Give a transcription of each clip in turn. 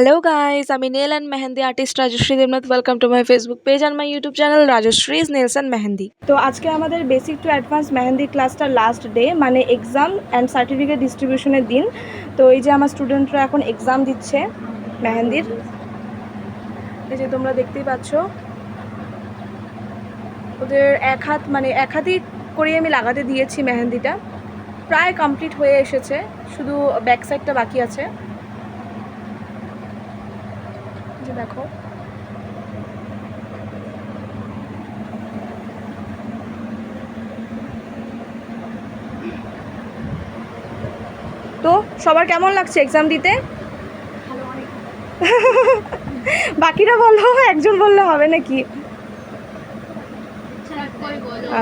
Hello guys আমি nail and mehendi artist Rajashree Debnath welcome to my Facebook page and my YouTube channel Rajashree's nails and mehendi তো আজকে আমাদের basic to advance mehendi ক্লাসটা last day মানে exam and certificate ডিস্ট্রিবিউশনের দিন। তো এই যে আমার স্টুডেন্টরা এখন এক্সাম দিচ্ছে মেহেন্দির এই যে তোমরা দেখতেই পাচ্ছ। ওদের এক হাত মানে এক হাতই করে আমি লাগাতে দিয়েছি মেহেন্দিটা প্রায় কমপ্লিট হয়ে এসেছে। শুধু ব্যাক সাইডটা বাকি আছে এই যে দেখো। তো সবার কেমন লাগছে এক্সাম দিতে? বাকিরা বলল একজন বললে হবে নাকি?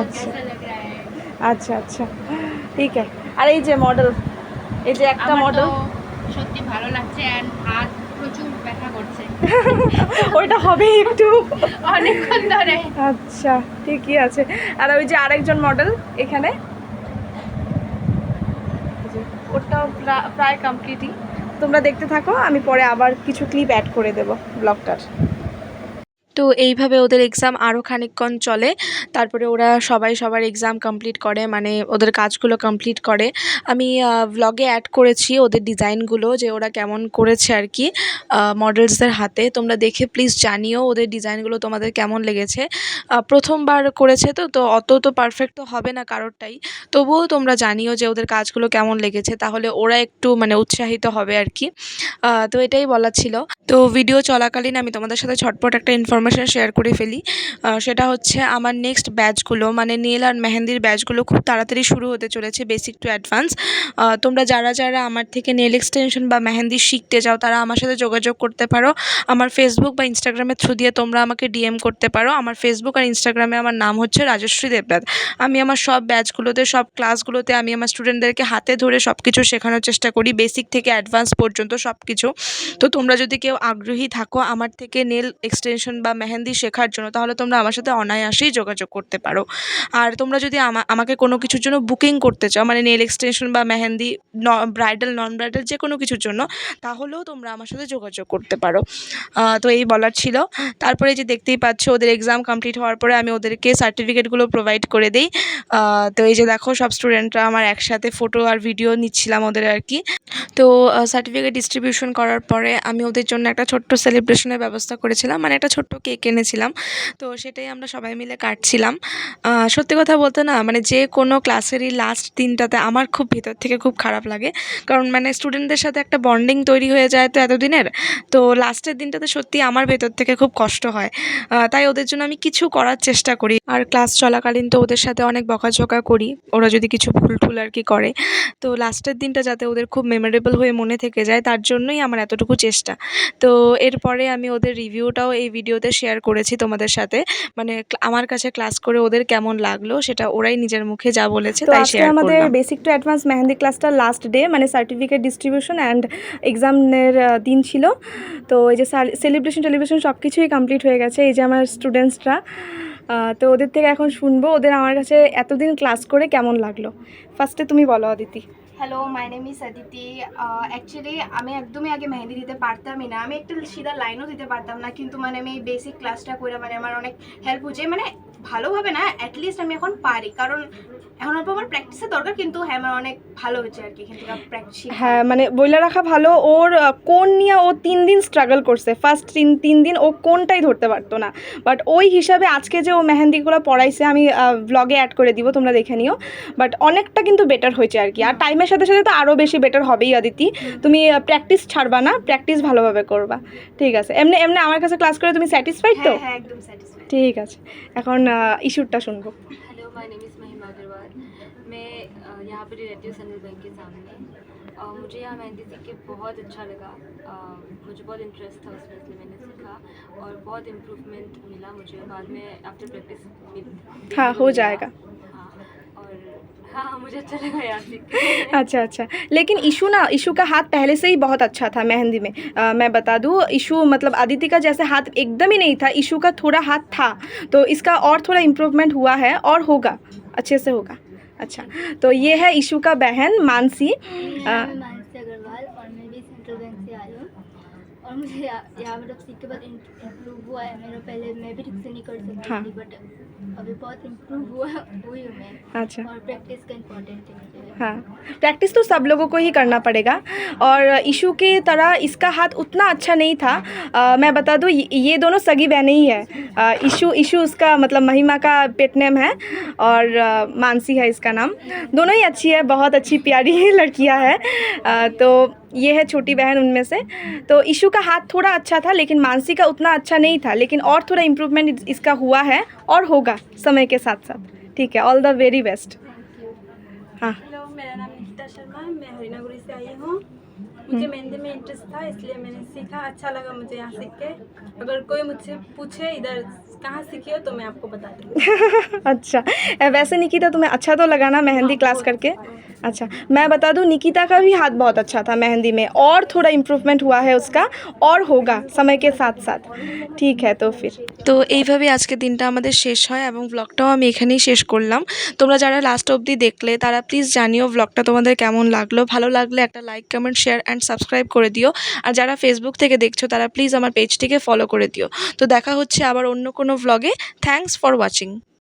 আচ্ছা। আচ্ছা আচ্ছা। ঠিক আছে। আর এই যে মডেল এই যে একটা মডেল সত্যি ভালো লাগছে অ্যান্ড ওইটা হবে একটু। অনেকক্ষণ ধরে। আচ্ছা ঠিকই আছে। আর ওই যে আরেকজন মডেল এখানে। ওটা প্রায় কমপ্লিটই তোমরা দেখতে থাকো আমি পরে আবার কিছু ক্লিপ অ্যাড করে দেবো ব্লগটার তো এইভাবে ওদের এক্সাম আরও খানিকক্ষণ চলে। তারপরে ওরা সবাই সবার এক্সাম কমপ্লিট করে মানে ওদের কাজগুলো কমপ্লিট করে। আমি ভ্লগে অ্যাড করেছি ওদের ডিজাইনগুলো যে ওরা কেমন করেছে আর কি মডেলসদের হাতে। তোমরা দেখে প্লিজ জানিও ওদের ডিজাইনগুলো তোমাদের কেমন লেগেছে। প্রথমবার করেছে তো তো অত তো পারফেক্ট তো হবে না কারোরটাই। তবুও তোমরা জানিও যে ওদের কাজগুলো কেমন লেগেছে, তাহলে ওরা একটু মানে উৎসাহিত হবে আর কি। তো এটাই বলার ছিল। তো ভিডিও চলাকালীন আমি তোমাদের সাথে ছটপট একটা ইনফরমেশন শেয়ার করে ফেলি। সেটা হচ্ছে আমার নেক্সট ব্যাচগুলো মানে নীল আর মেহেন্দির ব্যাচগুলো খুব তাড়াতাড়ি শুরু হতে চলেছে বেসিক টু অ্যাডভান্স তোমরা যারা যারা আমার থেকে নেল এক্সটেনশন বা মেহেন্দি শিখতে চাও তারা আমার সাথে যোগাযোগ করতে পারো। আমার ফেসবুক বা ইনস্টাগ্রামের থ্রু দিয়ে তোমরা আমাকে ডিএম করতে পারো। আমার ফেসবুক আর ইনস্টাগ্রামে আমার নাম হচ্ছে রাজশ্রী দেবনাথ। আমি আমার সব ব্যাচগুলোতে সব ক্লাসগুলোতে আমি আমার স্টুডেন্টদেরকে হাতে ধরে সব কিছু শেখানোর চেষ্টা করি বেসিক থেকে অ্যাডভান্স পর্যন্ত সব কিছু তো তোমরা যদি কেউ আগ্রহী থাকো, আমার থেকে নেল এক্সটেনশন বা মেহেন্দি শেখার জন্য, তাহলে তোমরা আমার সাথে অনায়াসেই যোগাযোগ করতে পারো। আর তোমরা যদি আমা, আমাকে কোনো কিছুর জন্য বুকিং করতে চাও মানে নেল এক্সটেনশন বা মেহেন্দি ব্রাইডাল নন ব্রাইডাল যে কোনো কিছুর জন্য, তাহলেও তোমরা আমার সাথে যোগাযোগ করতে পারো। তো এই বলার ছিল। তারপরে যে দেখতেই পাচ্ছ, ওদের এক্সাম কমপ্লিট হওয়ার পরে আমি ওদেরকে সার্টিফিকেটগুলো প্রোভাইড করে দিই। তো এই যে দেখো, সব স্টুডেন্টরা আমার একসাথে ফটো আর ভিডিও নিচ্ছিলাম ওদের আর কি। তো সার্টিফিকেট ডিস্ট্রিবিউশন করার পরে আমি ওদের জন্য একটা ছোট্ট সেলিব্রেশনের ব্যবস্থা করেছিলাম। মানে একটা ছোট্ট কেক এনেছিলাম। তো সেটাই আমরা সবাই মিলে কাটছিলাম। সত্যি কথা বলতে না মানে যে কোনো ক্লাসেরই লাস্ট দিনটাতে আমার খুব ভিতর থেকে খুব খারাপ লাগে। কারণ মানে স্টুডেন্টদের সাথে একটা বন্ডিং তৈরি হয়ে যায় তো এতদিনের। তো লাস্টের দিনটাতে সত্যি আমার ভেতর থেকে খুব কষ্ট হয়। তাই ওদের জন্য আমি কিছু করার চেষ্টা করি। আর ক্লাস চলাকালীন তো ওদের সাথে অনেক বকাঝকা করি। ওরা যদি কিছু ভুল টুল আর কি করে। তো লাস্টের দিনটা যাতে ওদের খুব মেমোরেবল হয়ে মনে থেকে যায়, তার জন্যই আমার এতটুকু চেষ্টা। তো এরপরে আমি ওদের রিভিউটাও এই ভিডিওতে শেয়ার করেছি তোমাদের সাথে। মানে আমার কাছে ক্লাস করে ওদের কেমন লাগল সেটা ওরাই নিজের মুখে যা বলেছে তাই শেয়ার আমাদের বেসিক টু অ্যাডভান্স মেহেন্দি ক্লাসটা লাস্ট ডে মানে সার্টিফিকেট ডিস্ট্রিবিউশন অ্যান্ড এক্সামের দিন ছিল। তো এই যে সেলিব্রেশন টেলিব্রেশন সব কিছুই কমপ্লিট হয়ে গেছে এই যে আমার স্টুডেন্টসরা তো ওদের থেকে এখন শুনব ওদের আমার কাছে এতদিন ক্লাস করে কেমন লাগল? ফার্স্টে তুমি বলো অদিতি হ্যালো মাই নেম সাদিতি অদিতি অ্যাকচুয়ালি আমি একদমই আগে মেহেন্দি দিতে পারতামই না। আমি একটা সিধা লাইনও দিতে পারতাম না, কিন্তু মানে আমি এই বেসিক ক্লাসটা করে মানে আমার অনেক হেল্প হচ্ছে। মানে ভালোভাবে না অ্যাটলিস্ট আমি এখন পারি। কারণ এখন অল্প আমার প্র্যাকটিসের দরকার কিন্তু হ্যাঁ আমার অনেক ভালো হচ্ছে আর কি এখান থেকে প্র্যাকটিস হ্যাঁ মানে বইলা রাখা ভালো ওর কোন নিয়ে ও তিন দিন স্ট্রাগল করছে। ফার্স্ট তিন তিন দিন ও কোনটাই ধরতে পারতো না। বাট ওই হিসাবে আজকে যে ও মেহেন্দিগুলো পড়াইছে আমি ব্লগে অ্যাড করে দিব তোমরা দেখে নিও। বাট অনেকটা কিন্তু বেটার হয়েছে আর কি। আর টাইমের সাথে সাথে তো আরও বেশি বেটার হবেই আদিতি। তুমি প্র্যাকটিস ছাড়বা না প্র্যাকটিস ভালোভাবে করবা। ঠিক আছে। এমনি এমনি আমার কাছে ক্লাস করে তুমি স্যাটিসফাইড তো? হ্যাঁ হ্যাঁ ঠিক আছে। এখন ইস্যুরটা শুনব। माय नेम इज़ महिमा अग्रवाल मैं यहाँ पर ही रहती हूँ सनल बैंक के सामने। और मुझे यहाँ मेहंदी सीख के बहुत अच्छा लगा। मुझे बहुत इंटरेस्ट था उसमें इसलिए मैंने सीखा और बहुत इम्प्रूवमेंट मिला मुझे। बाद में आफ्टर प्रैक्टिस हाँ, हो जाएगा। हाँ हाँ मुझे अच्छा लगा अच्छा अच्छा। लेकिन इशू ना इशू का हाथ पहले से ही बहुत अच्छा था मेहंदी में। अ, मैं बता दूँ इशू मतलब अदिति का जैसे हाथ एकदम ही नहीं था इशू का थोड़ा हाथ था। तो इसका और थोड़ा इम्प्रूवमेंट हुआ है और होगा अच्छे से होगा। अच्छा तो ये है इशू का बहन मानसी। मानसी अग्रवाल और मैं भी सेंट्रल बैंक से आई हूँ। और मुझे यहाँ मतलब सीख के बाद इम्प्रूव हुआ है। मेरा पहले मैं भी ठीक से नहीं कर सकती हाँ। थी बट अभी बहुत इम्प्रूव हुआ हुई हूँ मैं। अच्छा। और प्रैक्टिस का इम्पोर्टेंट है हाँ। प्रैक्टिस तो सब लोगों को ही करना पड़ेगा। और इशू की तरह इसका हाथ उतना अच्छा नहीं था। अ, मैं बता दूँ ये दोनों सगी बहनें ही है। इशू इशू उसका मतलब महिमा का पेट नेम है और अ, मानसी है इसका नाम। दोनों ही अच्छी है बहुत अच्छी प्यारी लड़कियाँ है। अ, तो ये है छोटी बहन उनमें से। तो ईशू का हाथ थोड़ा अच्छा था लेकिन मानसी का उतना अच्छा नहीं था लेकिन और थोड़ा इम्प्रूवमेंट इसका हुआ है और होगा समय के साथ साथ। ठीक है ऑल द वेरी बेस्ट हाँ। हेलो मेरा नाम निकिता शर्मा है मैं हरिनगरी से आई हूँ। मुझे मेहंदी में इंटरेस्ट था इसलिए मैंने सीखा अच्छा लगा मुझे यहाँ सीख के। अगर कोई मुझसे पूछे इधर कहाँ सीखी हो तो मैं आपको बता दूँ अच्छा वैसे निकिता तुम्हें अच्छा तो लगा ना मेहंदी क्लास करके? अच्छा मैं बता दूं निकिता का भी हाथ बहुत अच्छा था मेहंदी में और थोड़ा इम्प्रूवमेंट हुआ है उसका और होगा समय के साथ साथ ठीक है तो फिर তো এইভাবে আজকের দিনটা আমাদের শেষ হয় এবং ব্লগটাও আমি এখানেই শেষ করলাম তোমরা যারা লাস্ট অবধি দেখলে তারা প্লিজ জানিও ব্লগটা তোমাদের কেমন লাগলো ভালো লাগলে একটা like comment share and subscribe করে দিও আর যারা ফেসবুক থেকে দেখছো তারা প্লিজ আমার পেজটিকে ফলো করে দিও তো দেখা হচ্ছে আবার অন্য কোনো ভ্লগে থ্যাঙ্কস ফর ওয়াচিং